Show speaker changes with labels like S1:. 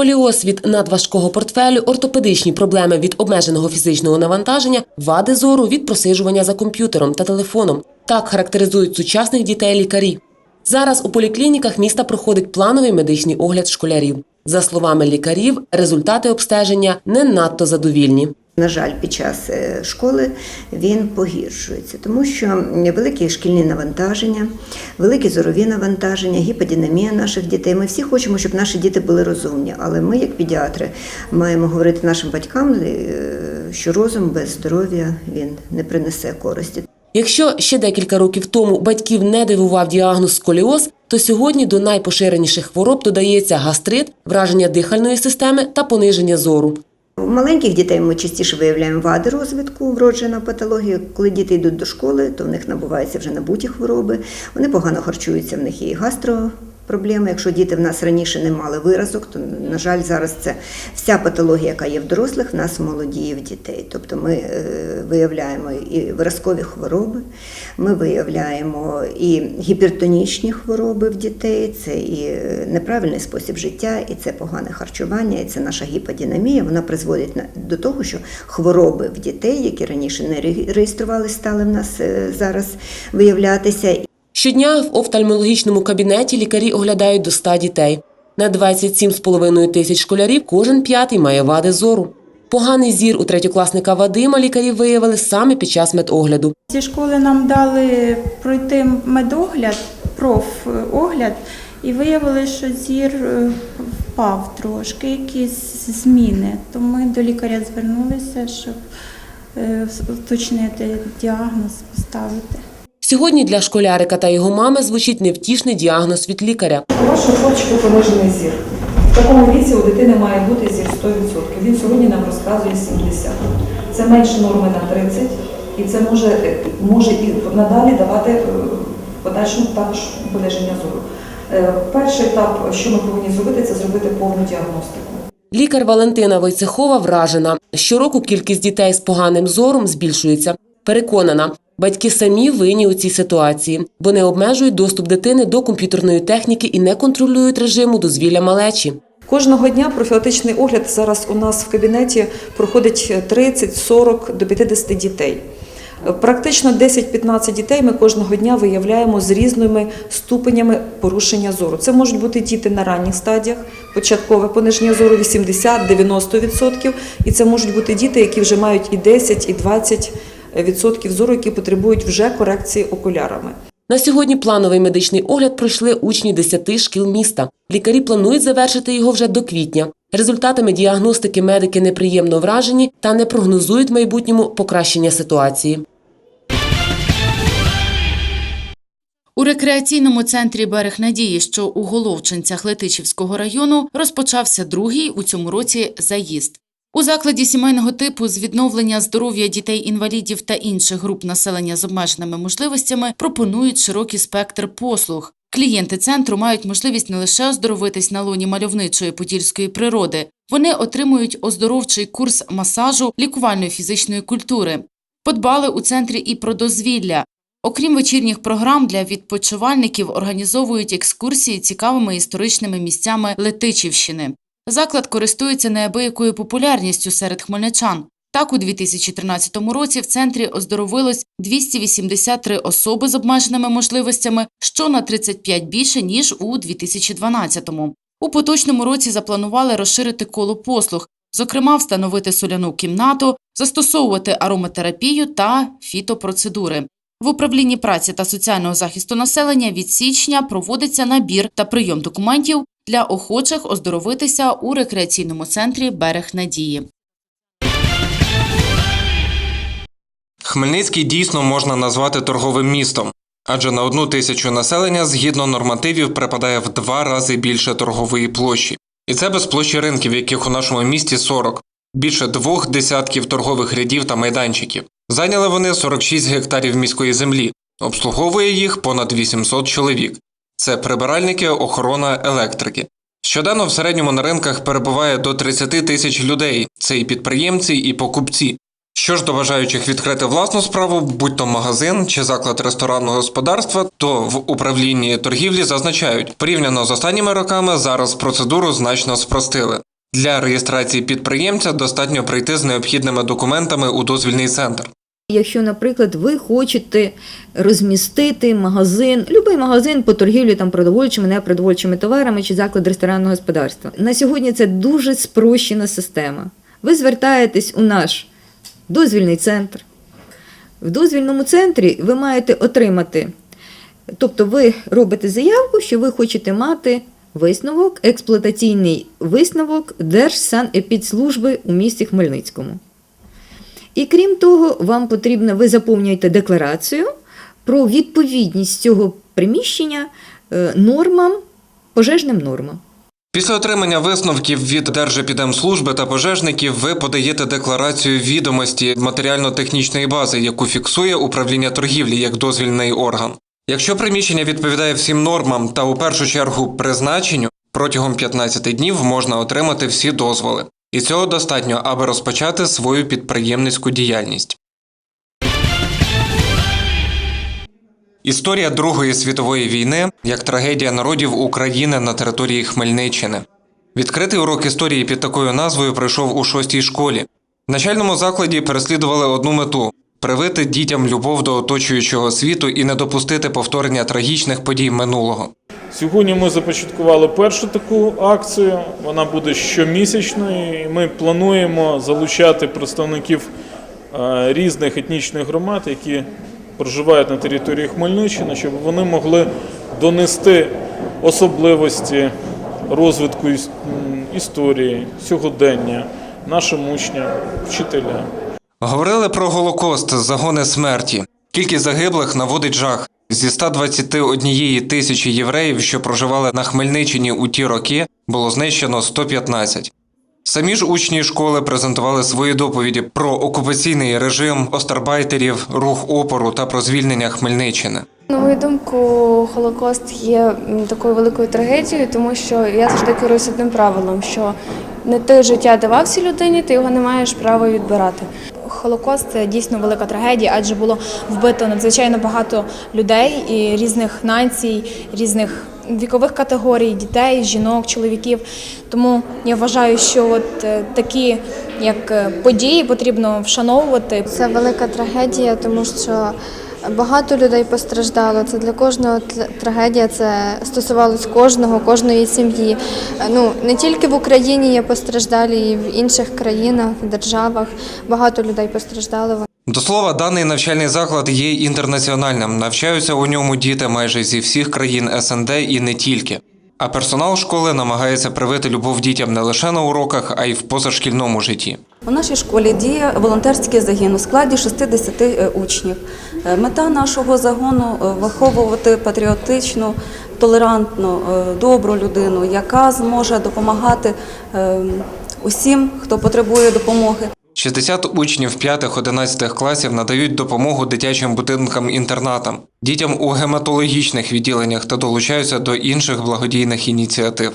S1: Сколіоз від надважкого портфелю, ортопедичні проблеми від обмеженого фізичного навантаження, вади зору від просижування за комп'ютером та телефоном. Так характеризують сучасних дітей лікарі. Зараз у поліклініках міста проходить плановий медичний огляд школярів. За словами лікарів, результати обстеження не надто задовільні.
S2: На жаль, під час е, школи він погіршується, тому що великі шкільні навантаження, великі зорові навантаження, гіподинамія наших дітей. Ми всі хочемо, щоб наші діти були розумні, але ми, як педіатри, маємо говорити нашим батькам, е, що розум без здоров'я він не принесе користі.
S1: Якщо ще декілька років тому батьків не дивував діагноз сколіоз, то сьогодні до найпоширеніших хвороб додається гастрит, враження дихальної системи та пониження зору.
S2: У маленьких дітей ми частіше виявляємо вади розвитку, вроджена патологія. Коли діти йдуть до школи, то в них набуваються вже набуті хвороби. Вони погано харчуються, в них є і гастропроблеми. Якщо діти в нас раніше не мали виразок, то на жаль, зараз це вся патологія, яка є в дорослих, в нас молодіє в дітей. Тобто ми е, виявляємо і виразкові хвороби, ми виявляємо і гіпертонічні хвороби в дітей, це і е, неправильний спосіб життя, і це погане харчування, і це наша гіподинамія. Вона призводить до того, що хвороби в дітей, які раніше не реєструвалися, стали в нас е, зараз виявлятися.
S1: Щодня в офтальмологічному кабінеті лікарі оглядають до 100 дітей. На 27,5 тисяч школярів кожен п'ятий має вади зору. Поганий зір у третьокласника Вадима лікарі виявили саме під час медогляду.
S3: Зі школи нам дали пройти медогляд, профогляд, і виявили, що зір е, впав трошки, якісь зміни. То ми до лікаря звернулися, щоб е, уточнити діагноз, поставити.
S1: Sьогодні для школярика та його мами звучить невтішний діагноз від лікаря.
S4: У вашого хлопчика понижений зір. В такому віці у дитини має бути зір 100%. Він сьогодні нам розказує 70. Це менше норми на 30, і це може, може і надалі давати е, подальшому також пониження зору. Е, Перший етап, що ми повинні зробити, це зробити повну діагностику.
S1: Лікар Валентина Войцехова вражена. Щороку кількість дітей з поганим зором збільшується. Переконана, батьки самі винні у цій ситуації. Вони обмежують доступ дитини до комп'ютерної техніки і не контролюють режиму дозвілля малечі.
S4: Кожного дня профілактичний огляд зараз у нас в кабінеті проходить 30, 40 до 50 дітей. Практично 10-15 дітей ми кожного дня виявляємо з різними ступенями порушення зору. Це можуть бути діти на ранніх стадіях, початкове пониження зору 80-90%, і це можуть бути діти, які вже мають і 10, і 20% зору, які потребують вже корекції окулярами.
S1: На сьогодні плановий медичний огляд пройшли учні 10 шкіл міста. Лікарі планують завершити його вже до квітня. Результатами діагностики медики неприємно вражені та не прогнозують в майбутньому покращення ситуації.
S5: У рекреаційному центрі Берег Надії, що у Головчинцях Летичівського району, розпочався другий у цьому році заїзд. У закладі сімейного типу з відновлення здоров'я дітей-інвалідів та інших груп населення з обмеженими можливостями пропонують широкий спектр послуг. Клієнти центру мають можливість не лише оздоровитись на лоні мальовничої подільської природи, вони отримують оздоровчий курс масажу лікувальної фізичної культури. Подбали у центрі і про дозвілля. Окрім вечірніх програм для відпочивальників організовують екскурсії цікавими історичними місцями Летичівщини. Заклад користується неабиякою популярністю серед хмельничан. Так, у 2013 році в центрі оздоровилось 283 особи з обмеженими можливостями, що на 35 більше, ніж у 2012-му. У поточному році запланували розширити коло послуг, зокрема встановити соляну кімнату, застосовувати ароматерапію та фітопроцедури. В управлінні праці та соціального захисту населення від січня проводиться набір та прийом документів для охочих оздоровитися у рекреаційному центрі Берег Надії.
S6: Хмельницький дійсно можна назвати торговим містом, адже на одну тисячу населення згідно нормативів припадає в два рази більше торгової площі. І це без площі ринків, яких у нашому місті 40, більше двох десятків торгових рядів та майданчиків. Зайняли вони 46 гектарів міської землі, обслуговує їх понад 800 чоловік. Це прибиральники, охорона, електрики. Щоденно в середньому на ринках перебуває до 30 тисяч людей. Це і підприємці, і покупці. Що ж до бажаючих відкрити власну справу, будь то магазин чи заклад ресторанного господарства, то в управлінні торгівлі зазначають, порівняно з останніми роками зараз процедуру значно спростили. Для реєстрації підприємця достатньо прийти з необхідними документами у дозвільний центр.
S7: Якщо, наприклад, ви хочете розмістити магазин, будь-який магазин по торгівлі там продовольчими, непродовольчими товарами чи заклад ресторанного господарства. На сьогодні це дуже спрощена система. Ви звертаєтесь у наш дозвільний центр. В дозвільному центрі ви маєте отримати, тобто ви робите заявку, що ви хочете мати висновок, експлуатаційний висновок Держсанепідслужби у місті Хмельницькому. І крім того, вам потрібно, ви заповнюєте декларацію про відповідність цього приміщення е, нормам, пожежним нормам.
S6: Після отримання висновків від Держепідемслужби та пожежників ви подаєте декларацію відомості матеріально-технічної бази, яку фіксує управління торгівлі як дозвільний орган. Якщо приміщення відповідає всім нормам та у першу чергу призначенню, протягом 15 днів можна отримати всі дозволи. І цього достатньо, аби розпочати свою підприємницьку діяльність. Історія Другої світової війни як трагедія народів України на території Хмельниччини. Відкритий урок історії під такою назвою пройшов у шостій школі. В начальному закладі переслідували одну мету привити дітям любов до оточуючого світу і не допустити повторення трагічних подій минулого.
S8: Сьогодні ми започаткували першу таку акцію. Вона буде щомісячною. і Ми плануємо залучати представників е, різних етнічних громад, які проживають на території Хмельниччини, щоб вони могли донести особливості розвитку історії, сьогодення нашим учням, вчителям.
S6: Говорили про Голокост, загони смерті. Кількість загиблих наводить жах. Зі 121 тисячі євреїв, що проживали на Хмельниччині у ті роки, було знищено 115. Самі ж учні школи презентували свої доповіді про окупаційний режим, остарбайтерів, рух опору та про звільнення Хмельниччини.
S9: На мою думку, Холокост є такою великою трагедією, тому що я завжди керуюся одним правилом, що не ти життя давався людині, ти його не маєш права відбирати.
S10: Холокост це дійсно велика трагедія, адже було вбито надзвичайно багато людей і різних націй, різних вікових категорій, дітей, жінок, чоловіків. Тому я вважаю, що от е, такі як е, події потрібно вшановувати.
S9: Це велика трагедія, тому що багато людей постраждало. Це для кожного трагедія, це стосувалось кожного, кожної сім'ї. Ну не тільки в Україні є постраждалі, і в інших країнах, державах багато людей постраждало.
S6: До слова, даний навчальний заклад є інтернаціональним. Навчаються у ньому діти майже зі всіх країн СНД і не тільки. А персонал школи намагається привити любов дітям не лише на уроках, а й в позашкільному житті.
S11: У нашій школі діє волонтерський загін у складі 60 е, учнів. Е, Мета нашого загону е, виховувати патріотичну, толерантну, добру людину, яка зможе допомагати е, усім, хто потребує допомоги.
S6: 60 учнів 5-11 класів надають допомогу дитячим будинкам-інтернатам, дітям у гематологічних відділеннях та долучаються до інших благодійних ініціатив.